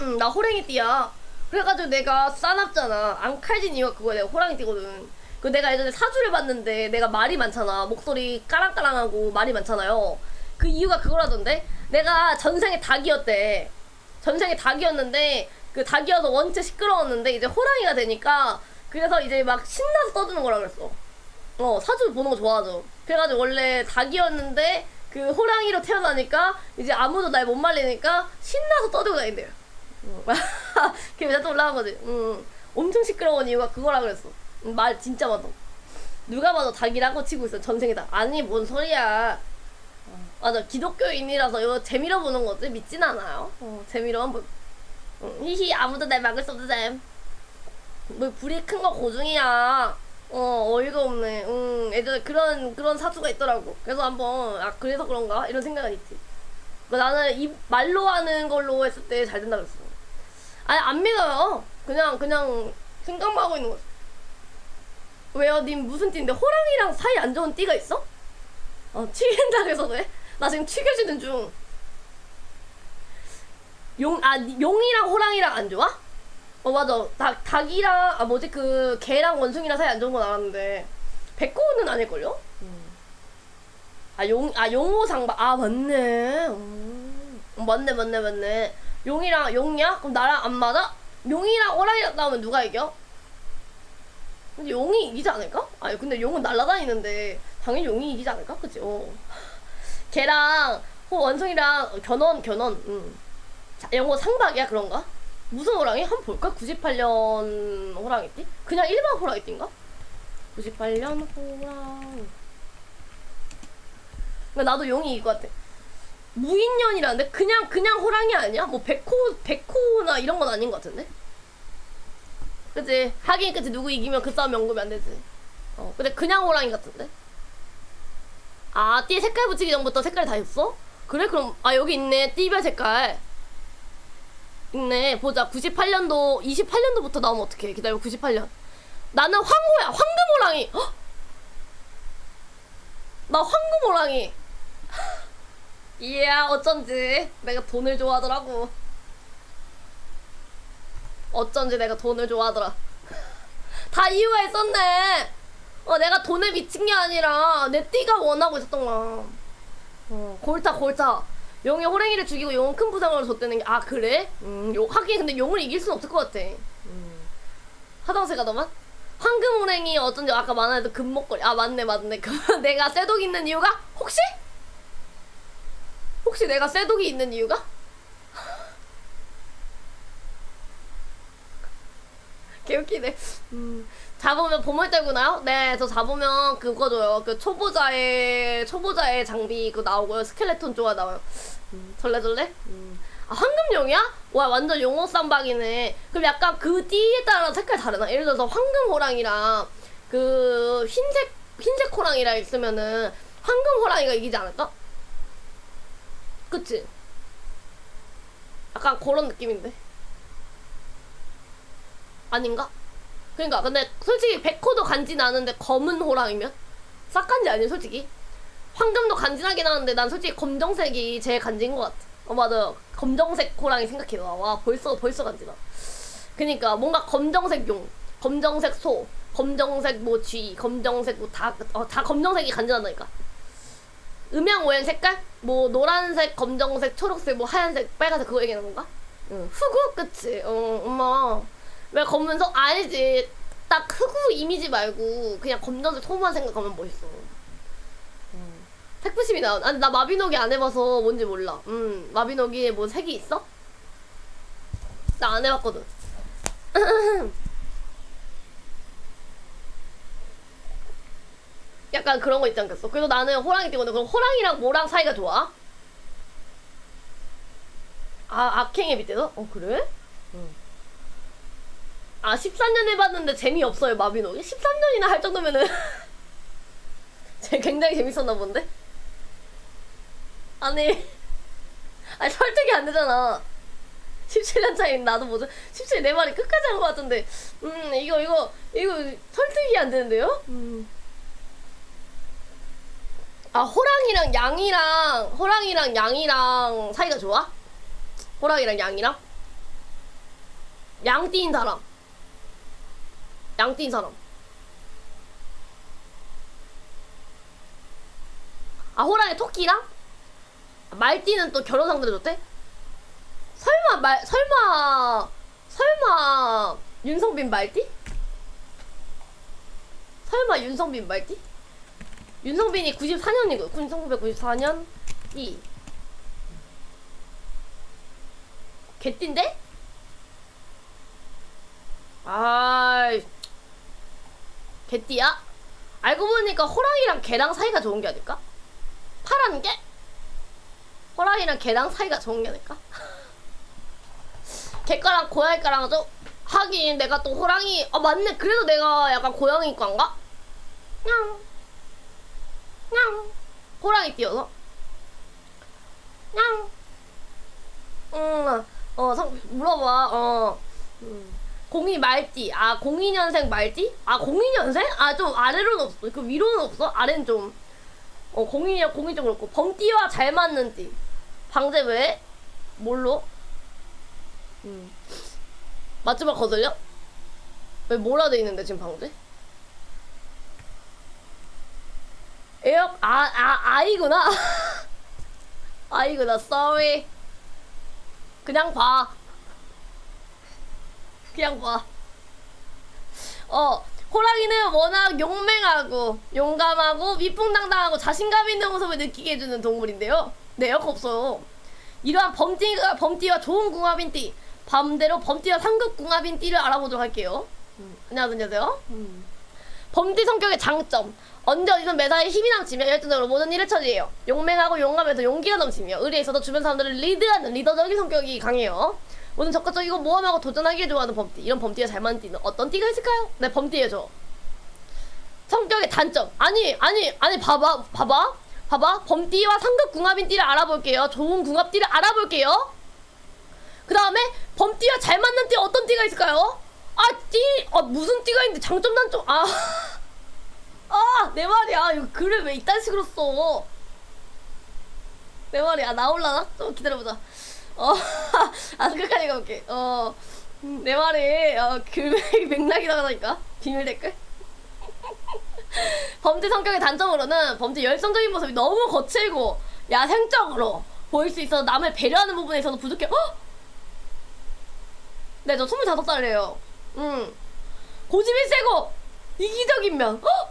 응, 나 호랑이띠야. 그래가지고 내가 싸납잖아. 안 칼진 이유가 그거야. 내가 호랑이띠거든. 그 내가 예전에 사주를 봤는데 내가 말이 많잖아. 목소리 까랑까랑하고 말이 많잖아요. 그 이유가 그거라던데. 내가 전생에 닭이었대. 전생에 닭이었는데 그 닭이어서 원체 시끄러웠는데 이제 호랑이가 되니까 그래서 이제 막 신나서 떠드는 거라 그랬어. 어 사주 보는 거 좋아하죠. 그래가지고 원래 닭이었는데 그 호랑이로 태어나니까 이제 아무도 날 못 말리니까 신나서 떠들고 다닌대요. 응. 그게 왜또 올라간 거지. 응. 엄청 시끄러운 이유가 그거라 그랬어. 응, 말 진짜 많아. 누가 봐도 닭이라고 치고 있어 전생에 닭. 아니 뭔 소리야. 맞아 기독교인이라서 이거 재미로 보는 거지 믿진 않아요. 어, 재미로만 보. 응, 히히 아무도 날 막을 수 없음. 뭐 불이 큰 거 고중이야. 어 어이가 없네. 응 애들 그런 그런 사주가 있더라고. 그래서 한번 아 그래서 그런가 이런 생각은 있지. 그 나는 이 말로 하는 걸로 했을 때 잘 된다 그랬어. 아니 안 믿어요. 그냥 그냥 생각만 하고 있는 거지. 왜요? 님 무슨 띠인데 호랑이랑 사이 안 좋은 띠가 있어? 어 튀긴다그래서 왜? 나 지금 튀겨지는 중. 용, 아, 용이랑 호랑이랑 안 좋아? 어, 맞아. 닭, 닭이랑, 아, 뭐지, 그, 개랑 원숭이랑 사이 안 좋은 건 알았는데, 백호는 아닐걸요? 아, 용, 아, 용호상박. 아, 맞네. 음. 어, 맞네, 맞네, 맞네. 용이랑, 용이야? 그럼 나랑 안 맞아? 용이랑 호랑이랑 나오면 누가 이겨? 근데 용이 이기지 않을까? 아니, 근데 용은 날아다니는데, 당연히 용이 이기지 않을까? 그치? 어. 걔랑, 호 원숭이랑 견원, 견원, 응. 자, 영어 상박이야 그런가? 무슨 호랑이? 한번 볼까? 98년 호랑이띠? 그냥 일반 호랑이띠인가? 98년 호랑이 그러니까 나도 용이 것 같아 무인년이라는데? 그냥 그냥 호랑이 아니야? 뭐 백호, 백호나 이런 건 아닌 것 같은데? 그치? 하긴 그치 누구 이기면 그 싸움 연금이 안 되지 어 근데 그냥 호랑이 같은데? 아, 띠 색깔 붙이기 전부터 색깔이 다 있어? 그래? 그럼, 아, 여기 있네. 띠별 색깔. 있네. 보자. 98년도, 28년도부터 나오면 어떡해. 기다려, 98년. 나는 황호야. 황금 호랑이. 헉! 나 황금 호랑이. 이야, 어쩐지. 내가 돈을 좋아하더라고. 어쩐지 내가 돈을 좋아하더라. 다 이유가 있었네. 어, 내가 돈에 미친 게 아니라 내 띠가 원하고 있었던 거야. 어, 골타 골타. 용이 호랭이를 죽이고 용은 큰 부상을 줬다는 게 아 그래? 음, 용, 하긴 근데 용을 이길 순 없을 것 같아. 음. 하당세 가더만. 황금 호랭이 어쩐지 아까 만화에도 금목걸이 아 맞네 맞네 그 내가 쇠독이 있는 이유가 혹시? 혹시 내가 쇠독이 있는 이유가? 개웃기네. 음. 잡으면 보물 떼구나요? 네, 저 잡으면 그거 줘요. 그 초보자의 초보자의 장비 그 나오고요. 스켈레톤 쪼가 나와요. 음, 절레절레? 음. 아, 황금용이야? 와, 완전 용호 쌈박이네. 그럼 약간 그 띠에 따라 색깔 다르나? 예를 들어서 황금 호랑이랑 그 흰색 흰색 호랑이랑 있으면은 황금 호랑이가 이기지 않을까? 그치? 약간 그런 느낌인데. 아닌가? 그러니까 근데 솔직히 백호도 간지 나는데 검은 호랑이면? 싹 간지 아니에요 솔직히? 황금도 간지나긴 하는데 난 솔직히 검정색이 제일 간지인 것 같아. 어 맞아. 검정색 호랑이 생각해 와 벌써 벌써 간지나. 그니까 뭔가 검정색 용 검정색 소 검정색 뭐 쥐 검정색 뭐다다 어, 다 검정색이 간지난다니까 음양 오행 색깔? 뭐 노란색 검정색 초록색 뭐 하얀색 빨간색 그거 얘기하는 건가? 응. 흑우? 그치. 어 엄마. 왜 검은색? 아니지. 딱 흑우 이미지 말고 그냥 검정색 소만 생각하면 멋있어. 음. 색부심이 나 아니 나 마비노기 안 해봐서 뭔지 몰라. 음 마비노기에 뭐 색이 있어? 나 안 해봤거든 약간 그런 거 있지 않겠어? 그래서 나는 호랑이 띠거든 그럼 호랑이랑 뭐랑 사이가 좋아? 아 악행의 밑에서? 어 그래? 아 13년 해봤는데 재미없어요 마비노기 13년이나 할 정도면은 쟤 굉장히 재밌었나 본데 아니 아니 설득이 안 되잖아 17년 차이 나도 뭐죠 17, 내 말이 끝까지 한 것 같은데 음 이거 이거 이거 설득이 안 되는데요 음. 아 호랑이랑 양이랑 호랑이랑 양이랑 사이가 좋아? 호랑이랑 양이랑? 양띠인 사람. 양띠인 사람. 아 호랑이 토끼랑 말띠는 또 결혼 상대로 좋대? 설마 말 설마 설마 윤성빈 말띠? 설마 윤성빈 말띠? 윤성빈이 94년이고 1994년 이 개띠인데? 아이 개띠야? 알고 보니까 호랑이랑 개랑 사이가 좋은 게 아닐까? 파란 게? 호랑이랑 개랑 사이가 좋은 게 아닐까? 개과랑 고양이과랑 좀 하긴 내가 또 호랑이 아 맞네 그래도 내가 약간 고양이과인가? 냥 냥 호랑이 띄어서 냥 응어 성 물어봐 어 음. 02 말띠 아 02년생 말띠? 아 02년생? 아 좀 아래로는 없어 그 위로는 없어? 아래는 좀 어, 02년 02 좀 그렇고 범띠와 잘 맞는 띠 방제 왜? 뭘로? 음. 맞지마 거슬려? 왜 뭐라 돼 있는데 지금 방제? 에어 아, 아, 아이구나. 아이구나. sorry. 그냥 봐. 그냥 봐. 어, 호랑이는 워낙 용맹하고 용감하고 위풍당당하고 자신감 있는 모습을 느끼게 해주는 동물인데요. 네, 역 없어요. 이러한 범띠가 범띠와 좋은 궁합인 띠, 밤대로 범띠와 상급 궁합인 띠를 알아보도록 할게요. 음, 안녕하세요. 음. 범띠 성격의 장점. 언제 어디든 매사에 힘이 넘치며 열정적으로 모든 일을 처리해요. 용맹하고 용감해서 용기가 넘치며 의리에 있어서 주변 사람들을 리드하는 리더적인 성격이 강해요. 모든 적극적이고 모험하고 도전하기를 좋아하는 범띠. 이런 범띠가 잘 맞는 띠는 어떤 띠가 있을까요? 네, 범띠예죠. 성격의 단점. 아니, 아니, 아니, 봐봐, 봐봐. 봐봐. 범띠와 상급 궁합인 띠를 알아볼게요. 좋은 궁합 띠를 알아볼게요. 그 다음에 범띠와 잘 맞는 띠 어떤 띠가 있을까요? 아, 띠, 아, 무슨 띠가 있는데 장점, 단점, 아. 아, 내 말이야. 이거 글을 왜 이딴 식으로 써? 내 말이야. 나올라나? 좀 기다려보자. 어, 아, 끝까지 가볼게. 어, 음, 내 말이, 어, 글 맥락이 나가니까. 비밀 댓글. 범죄 성격의 단점으로는 범죄 열성적인 모습이 너무 거칠고 야생적으로 보일 수 있어 남을 배려하는 부분에 있어서 부족해. 어? 네, 저 25살이에요. 음. 고집이 세고 이기적인 면. 어?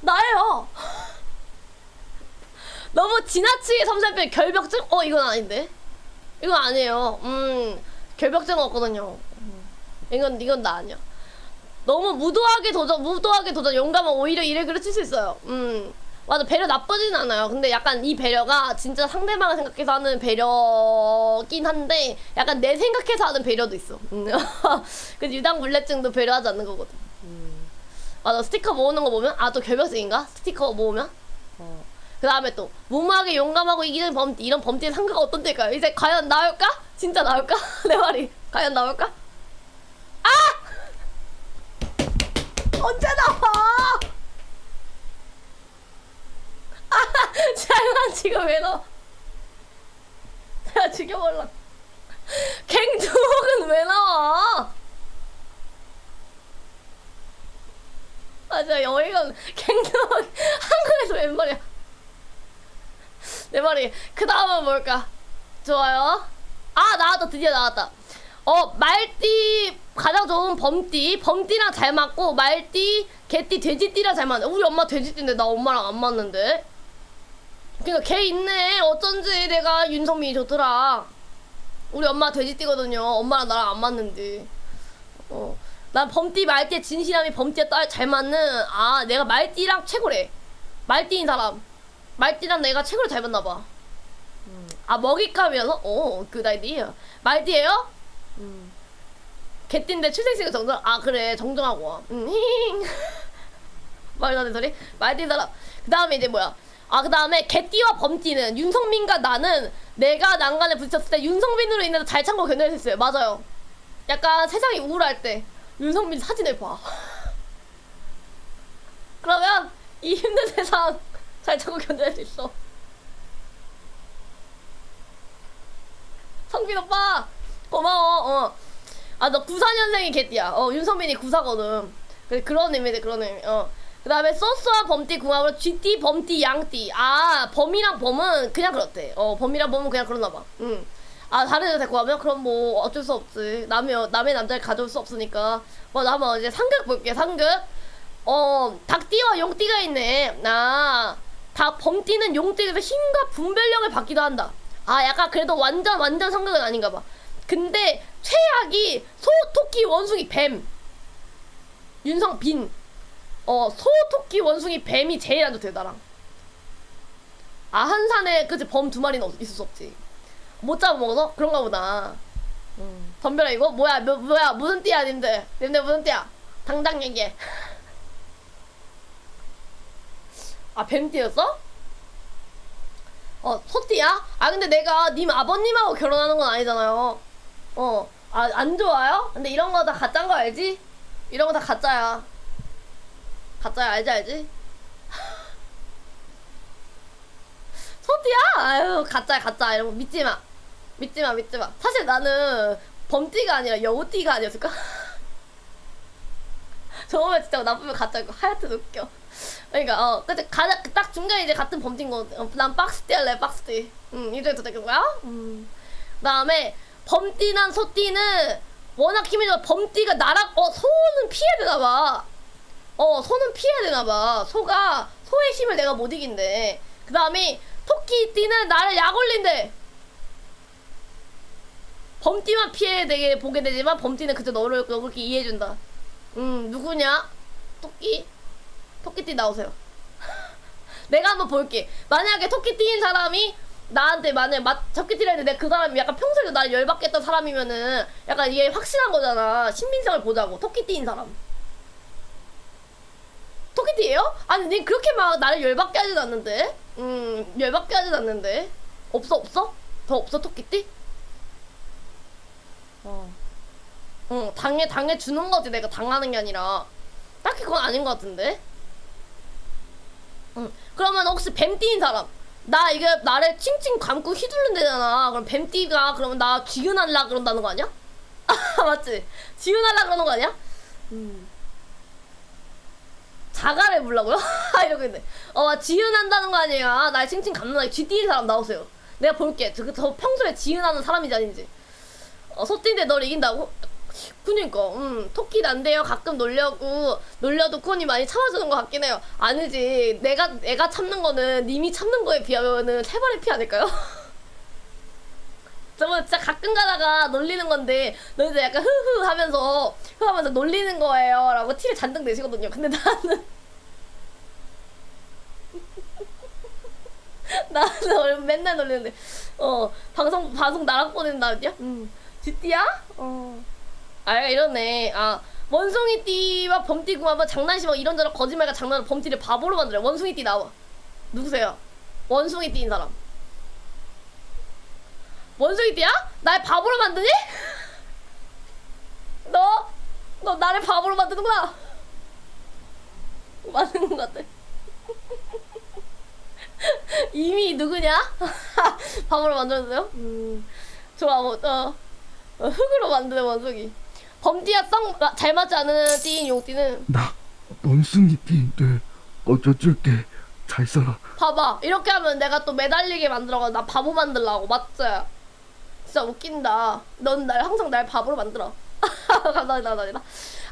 나예요. 너무 지나치게 섬세한 결벽증? 어, 이건 아닌데. 이건 아니에요. 음, 결벽증은 없거든요. 음. 이건, 이건 나 아니야. 너무 무도하게 도전, 무도하게 도전, 용감은 오히려 일을 그르칠 수 있어요. 음. 맞아, 배려 나쁘진 않아요. 근데 약간 이 배려가 진짜 상대방을 생각해서 하는 배려긴 한데, 약간 내 생각해서 하는 배려도 있어. 음. 그 유당불내증도 배려하지 않는 거거든. 음. 맞아, 스티커 모으는 거 보면, 아, 또 결벽증인가? 스티커 모으면? 어. 그 다음에 또, 무모하게 용감하고 이기는 범띠, 이런 범띠의 상가가 어떤 데일까요? 이제 과연 나올까? 진짜 나올까? 내 말이. 과연 나올까? 아! 언제 나와? 아, 잘만 지금 왜 넣어? 내가 죽여볼라. 갱두목은 왜 나와? 맞아, 여기가 갱두목 한국에서 웬 말이야? 내 말이 그 다음은 뭘까? 좋아요. 아 나왔다 드디어 나왔다. 어 말띠 가장 좋은 범띠 범띠랑 잘 맞고 말띠 개띠 돼지띠랑 잘 맞네. 우리 엄마 돼지띠인데 나 엄마랑 안 맞는데. 그니까 걔 있네. 어쩐지 내가 윤성민이 좋더라. 우리 엄마 돼지띠거든요. 엄마랑 나랑 안 맞는데. 어. 난 범띠 말띠 진실함이 범띠에 딸잘 맞는 아 내가 말띠랑 최고래. 말띠인 사람. 말띠랑 내가 최고로 잘 맞나 봐. 음. 아 먹잇감이어서 오 good idea. 말띠예요? 음. 개띠인데 출생시가 정정. 아 그래 정정하고 와. 음. 말도 안 되는 소리. 말띠 사람. 그 다음에 이제 뭐야? 아 그 다음에 개띠와 범띠는 윤성민과 나는 내가 난간에 부딪혔을 때 윤성민으로 인해서 잘 참고 견뎌낼 수 있어요. 맞아요. 약간 세상이 우울할 때 윤성민 사진을 봐. 그러면 이 힘든 세상 잘 참고 견뎌낼 수 있어. 성빈 오빠 고마워. 어. 아, 너 94년생이 개띠야. 어, 윤성민이 94거든. 그래, 그런 의미네, 그런 의미. 어. 그 다음에 소스와 범띠 궁합으로 GT, 범띠, 양띠. 아, 범이랑 범은 그냥 그렇대. 어, 범이랑 범은 그냥 그러나봐. 응. 아, 다른 여자 데리고 가면? 그럼 뭐 어쩔 수 없지. 남의, 여- 남의 남자를 가져올 수 없으니까. 뭐, 나 한번 이제 상극 볼게, 상극. 어, 닭띠와 용띠가 있네. 아, 닭, 범띠는 용띠에서 힘과 분별력을 받기도 한다. 아, 약간 그래도 완전, 완전 상극은 아닌가 봐. 근데 최악이 소, 토끼, 원숭이, 뱀. 윤성, 빈. 어, 소, 토끼, 원숭이, 뱀이 제일 안 좋대, 나랑. 아, 한 산에, 그치, 범 두 마리는 없- 있을 수 없지. 못 잡아먹어서? 그런가 보다. 음. 덤벼라, 이거? 뭐야, 뭐, 뭐야, 무슨 띠야, 님들? 님들 무슨 띠야? 당당 얘기해. 아, 뱀띠였어? 어, 소띠야? 아, 근데 내가 님 아버님하고 결혼하는 건 아니잖아요. 어, 아, 안 좋아요? 근데 이런 거 다 가짜인 거 알지? 이런 거 다 가짜야. 가짜야, 알지, 알지? 소띠야? 아유, 가짜야, 가짜. 이런 거 믿지 마. 믿지 마, 믿지 마. 사실 나는 범띠가 아니라 여우띠가 아니었을까? 저거면 진짜 나쁘면 가짜 고 하여튼 웃겨. 그러니까 어 근데 가장 딱 중간에 이제 같은 범죄인 거. 어, 난 박스띠 할래 박스띠. 음 이제부터 되는 거야. 음. 그다음에 범띠난 소띠는 워낙 힘이 좋아. 범띠가 나랑 어 소는 피해야 되나 봐. 어 소는 피해야 되나 봐. 소가 소의 힘을 내가 못 이긴대. 그 다음에 토끼 띠는 나를 약 올린대. 범띠만 피해 되게 보게 되지만 범띠는 그저 너를 그렇게 이해해준다. 음 누구냐? 토끼? 토끼띠 나오세요. 내가 한번 볼게. 만약에 토끼띠인 사람이 나한테 만약에 맞, 토끼띠를 했는데 그 사람이 약간 평소에도 나를 열받게 했던 사람이면은 약간 이게 확실한 거잖아. 신빙성을 보자고. 토끼띠인 사람. 토끼띠예요? 아니, 니 그렇게 막 나를 열받게 하진 않는데? 음, 열받게 하진 않는데? 없어, 없어? 더 없어, 토끼띠? 어. 응, 당해, 당해 주는 거지. 내가 당하는 게 아니라. 딱히 그건 아닌 것 같은데? 응. 그러면 혹시 뱀띠인 사람. 나 이게 나를 칭칭 감고 휘둘른대잖아. 그럼 뱀띠가 그러면 나 지윤할라 그런다는 거 아니야? 아, 맞지? 지윤할라 그러는 거 아니야? 음. 자가를 부르라고요? 이러고 있네. 어, 지윤한다는 거 아니야. 날 칭칭 감는 쥐띠인 사람 나오세요. 내가 볼게. 저, 저 평소에 지윤하는 사람인지 아닌지. 어, 소띠인데 널 이긴다고? 그니까, 음, 토끼 난데요. 가끔 놀려고, 놀려도 콘이 많이 참아주는 것 같긴 해요. 아니지. 내가, 내가 참는 거는 님이 참는 거에 비하면은 세 발의 피 아닐까요? 저거 진짜 가끔 가다가 놀리는 건데, 너희들 약간 흐흐 하면서, 흐 하면서 놀리는 거예요. 라고 티를 잔뜩 내시거든요. 근데 나는, 나는 얼- 맨날 놀리는데, 어, 방송, 방송 나랑 보낸다냐? 음, 쥐띠야? 어. 아, 이러네. 아, 원숭이 띠와 범띠 궁합은 장난심 하고 이런저런 거짓말과 장난으로 범띠를 바보로 만들어. 원숭이 띠 나와. 누구세요? 원숭이 띠인 사람. 원숭이 띠야? 날 바보로 만드니? 너? 너 나를 바보로 만드는구나. 맞는 것 같아. 이미 누구냐? 바보로 만들었어요? 음, 좋아, 뭐, 어, 어, 흙으로 만드는 원숭이. 범띠야 썩잘 맞지 않은 띠인 용띠는 나 원숭이 띠인데 어쩌줄게 잘 살아 봐봐 이렇게 하면 내가 또 매달리게 만들어가 나 바보 만들라고 맞지? 진짜 웃긴다. 넌 날 항상 날 바보로 만들어. 감사합니다 감사합니다.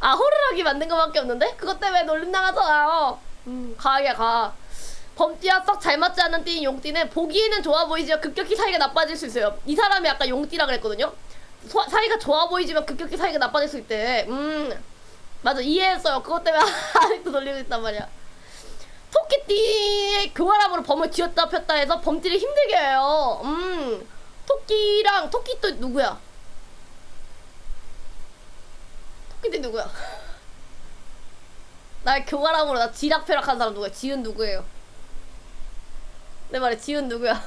아 호루라기 만든 거밖에 없는데? 그것 때문에 놀림 당하잖아요 음 가야 가. 범띠와 썩 잘 맞지 않는 띠인 용띠는 보기에는 좋아 보이지만 급격히 사이가 나빠질 수 있어요. 이 사람이 아까 용띠라 그랬거든요. 소- 사이가 좋아 보이지만 급격히 사이가 나빠질 수 있대. 음 맞아. 이해했어요. 그것 때문에 아직도 놀리고 있단 말이야. 토끼띠의 교활함으로 범을 쥐었다 폈다 해서 범띠를 힘들게 해요. 음, 토끼랑 토끼 또 누구야? 토끼띠 누구야? 날 교활함으로 나 지락펴락한 사람 누구야? 지은 누구예요? 내 말에 지은 누구야?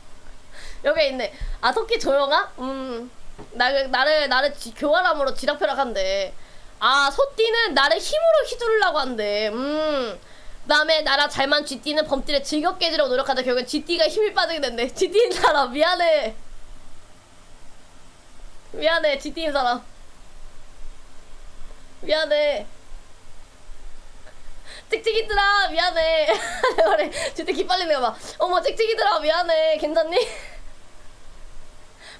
여기 있네. 아 토끼 조용아? 음, 나를 나를 나를 지, 교활함으로 지락펴락한대. 아 소띠는 나를 힘으로 휘두르려고 한대. 음. 그다음에 나랑 잘만 쥐띠는 범띠를 즐겁게 해주려고 노력하다 결국엔 쥐띠가 힘이 빠지게 된대. 쥐띠인 사람 미안해. 미안해 쥐띠인 사람. 미안해. 찍찍이들아 미안해. 그래 진짜 기빨리는 거 봐. 어머 찍찍이들아 미안해. 괜찮니?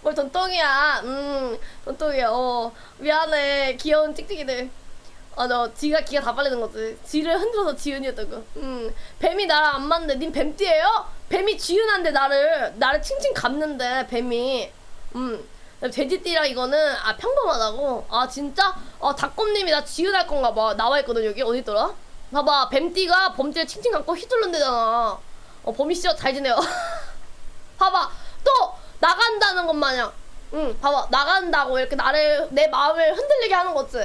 뭘 돈똥이야. 음 돈똥이야. 어 미안해. 귀여운 찍찍이들. 아너 지가 기가 다 빨리는 거지. 지를 흔들어서 지은이었던 거. 음 뱀이 나랑 안 맞는데 님 뱀띠예요? 뱀이 지은한데 나를 나를 칭칭 감는데 뱀이. 음. 돼지띠랑 이거는 아 평범하다고 아 진짜 아 닭곰님이 나 지은할 건가 봐 나와 있거든 여기 어디 있더라 봐봐 뱀띠가 범띠를 칭칭 감고 휘둘른대잖아 어 범이 씨잘 지내요 봐봐 또 나간다는 것 마냥 응 봐봐 나간다고 이렇게 나를 내 마음을 흔들리게 하는 거지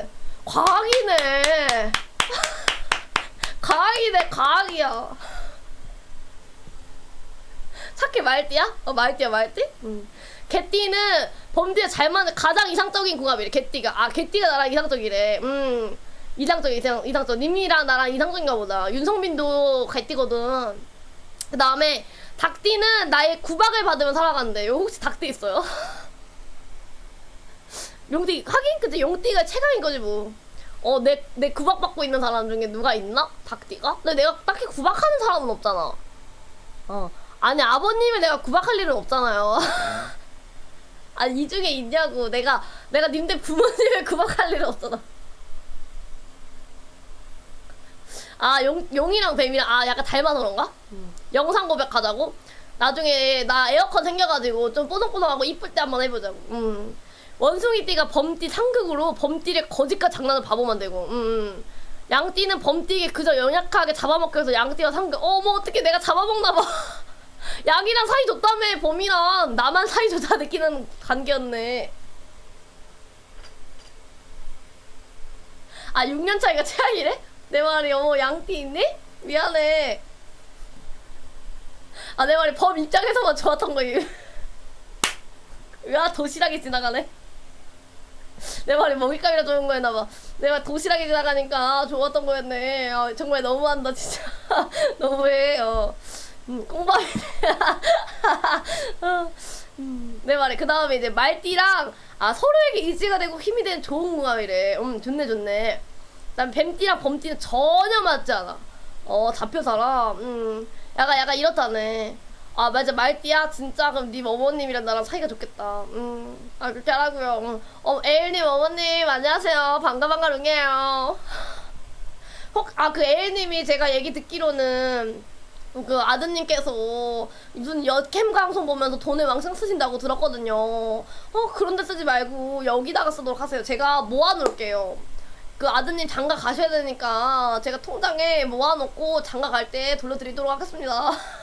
과학이네. 과학이네 과학이야. 착해 말띠야? 어 말띠야 말띠? 응. 개띠는 범띠에 잘 맞는 가장 이상적인 궁합이래 개띠가. 아 개띠가 나랑 이상적이래. 음. 이상적 이상 이상적. 님이랑 나랑 이상적인가 보다. 윤성빈도 개띠거든. 그 다음에 닭띠는 나의 구박을 받으면 살아간대. 요 혹시 닭띠 있어요? 용띠 하긴 그치 용띠가 최강인 거지 뭐 어 내 내 구박받고 있는 사람 중에 누가 있나? 닭띠가? 근데 내가 딱히 구박하는 사람은 없잖아 어 아니 아버님을 내가 구박할 일은 없잖아요 아니 이 중에 있냐고 내가 내가 님들 부모님을 구박할 일은 없잖아 아 용, 용이랑 뱀이랑 아 약간 닮아서 그런가? 영상 고백하자고? 나중에 나 에어컨 생겨가지고 좀 뽀송뽀송하고 이쁠 때 한번 해보자고 음. 원숭이띠가 범띠 상극으로 범띠를 거짓과 장난을 바보 만들고. 음. 양띠는 범띠에게 그저 연약하게 잡아먹혀서 양띠가 상극. 어머 어떻게 내가 잡아먹나봐. 양이랑 사이 좋다며 범이랑. 나만 사이 좋다 느끼는 관계였네. 아 6년 차이가 최악이래? 내 말이 어머 양띠 있니? 미안해. 아 내 말이 범 입장에서만 좋았던 거임. 으아 도시락이 지나가네 내 말이 먹잇감이라 좋은 거였나 봐. 내가 도시락이 지나가니까 좋았던 거였네. 아, 정말 너무한다 진짜. 너무해 어. 음, 꽁밥이네 어, 음, 내 말이 그 다음에 이제 말띠랑 아 서로에게 의지가 되고 힘이 되는 좋은 궁합이래. 음 좋네 좋네. 난 뱀띠랑 범띠는 전혀 맞지 않아. 어 잡혀 살아 음 약간 약간 이렇다네 아 맞아 말띠야 진짜 그럼 님 어머님이랑 나랑 사이가 좋겠다 음아 그렇게 하라고요 음. 어 에일님 어머님 안녕하세요 반가 반가 룽이에요 혹아 그 에일님이 제가 얘기 듣기로는 그 아드님께서 무슨 여캠 방송 보면서 돈을 왕창 쓰신다고 들었거든요. 어 그런데 쓰지 말고 여기다가 쓰도록 하세요. 제가 모아놓을게요. 그 아드님 장가 가셔야 되니까 제가 통장에 모아놓고 장가 갈 때 돌려드리도록 하겠습니다.